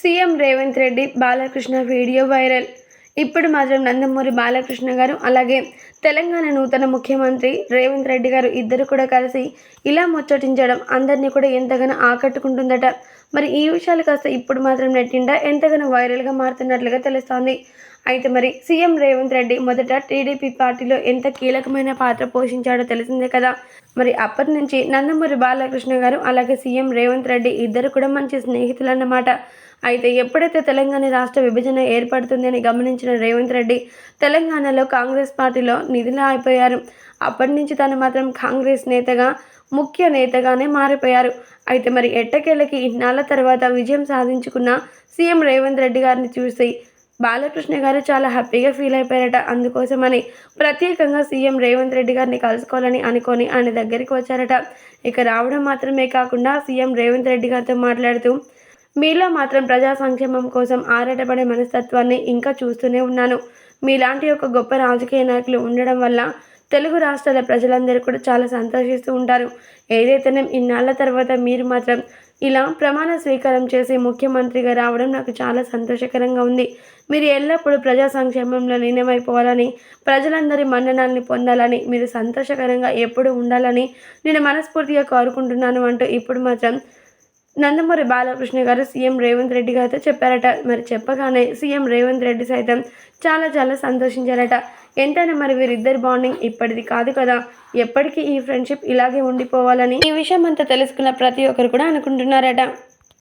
CM Revanth Reddy Balakrishna video viral. ఇప్పుడు మాత్రం నందమూరి బాలకృష్ణ గారు అలాగే తెలంగాణ నూతన ముఖ్యమంత్రి రేవంత్ రెడ్డి గారు ఇద్దరు కూడా కలిసి ఇలా ముచ్చటించడం అందరినీ కూడా ఎంతగానో ఆకట్టుకుంటుందట. మరి ఈ విషయాలు కాస్త ఇప్పుడు మాత్రం నెట్టిండా ఎంతగానో వైరల్గా మారుతున్నట్లుగా తెలుస్తోంది. అయితే మరి సీఎం రేవంత్ రెడ్డి మొదట టీడీపీ పార్టీలో ఎంత కీలకమైన పాత్ర పోషించాడో తెలిసిందే కదా. మరి అప్పటి నుంచి నందమూరి బాలకృష్ణ గారు అలాగే సీఎం రేవంత్ రెడ్డి ఇద్దరు కూడా మంచి స్నేహితులు అన్నమాట అయితే ఎప్పుడైతే తెలంగాణ రాష్ట్ర విభజన ఏర్పడుతుందని గమనించిన రేవంత్ రెడ్డి తెలంగాణలో కాంగ్రెస్ పార్టీలో నిధులు అయిపోయారు అప్పటి నుంచి తను మాత్రం కాంగ్రెస్ నేతగా ముఖ్య నేతగానే మారిపోయారు. అయితే మరి ఎట్టకేళ్ళకి ఇన్నాళ్ళ తర్వాత విజయం సాధించుకున్న సీఎం రేవంత్ రెడ్డి గారిని చూసి బాలకృష్ణ గారు చాలా హ్యాపీగా ఫీల్ అయిపోయారట. అందుకోసమని ప్రత్యేకంగా సీఎం రేవంత్ రెడ్డి గారిని కలుసుకోవాలని అనుకొని ఆయన దగ్గరికి వచ్చారట. ఇక రావడం మాత్రమే కాకుండా సీఎం రేవంత్ రెడ్డి గారితో మాట్లాడుతూ మీలో మాత్రం ప్రజా సంక్షేమం కోసం ఆరాటపడే మనస్తత్వాన్ని ఇంకా చూస్తూనే ఉన్నాను. మీలాంటి ఒక గొప్ప రాజకీయ నాయకులు ఉండడం వల్ల తెలుగు రాష్ట్రాల ప్రజలందరూ కూడా చాలా సంతోషిస్తూ ఉంటారు. ఏదైతేనే ఇన్నాళ్ళ తర్వాత మీరు మాత్రం ఇలా ప్రమాణ స్వీకారం చేసి ముఖ్యమంత్రిగా రావడం నాకు చాలా సంతోషకరంగా ఉంది. మీరు ఎల్లప్పుడూ ప్రజా సంక్షేమంలో లీనమైపోవాలని ప్రజలందరి మన్ననాల్ని పొందాలని మీరు సంతోషకరంగా ఎప్పుడు ఉండాలని నేను మనస్ఫూర్తిగా కోరుకుంటున్నాను అంటూ ఇప్పుడు మాత్రం నందమూరి బాలకృష్ణ గారు సీఎం రేవంత్ రెడ్డి గారితో చెప్పారట. మరి చెప్పగానే సీఎం రేవంత్ రెడ్డి సైతం చాలా చాలా సంతోషించారట. ఎంతైనా మరి వీరిద్దరి బాండింగ్ ఇప్పటిది కాదు కదా. ఎప్పటికీ ఈ ఫ్రెండ్షిప్ ఇలాగే ఉండిపోవాలని ఈ విషయం అంతా తెలుసుకున్న ప్రతి ఒక్కరు కూడా అనుకుంటున్నారట.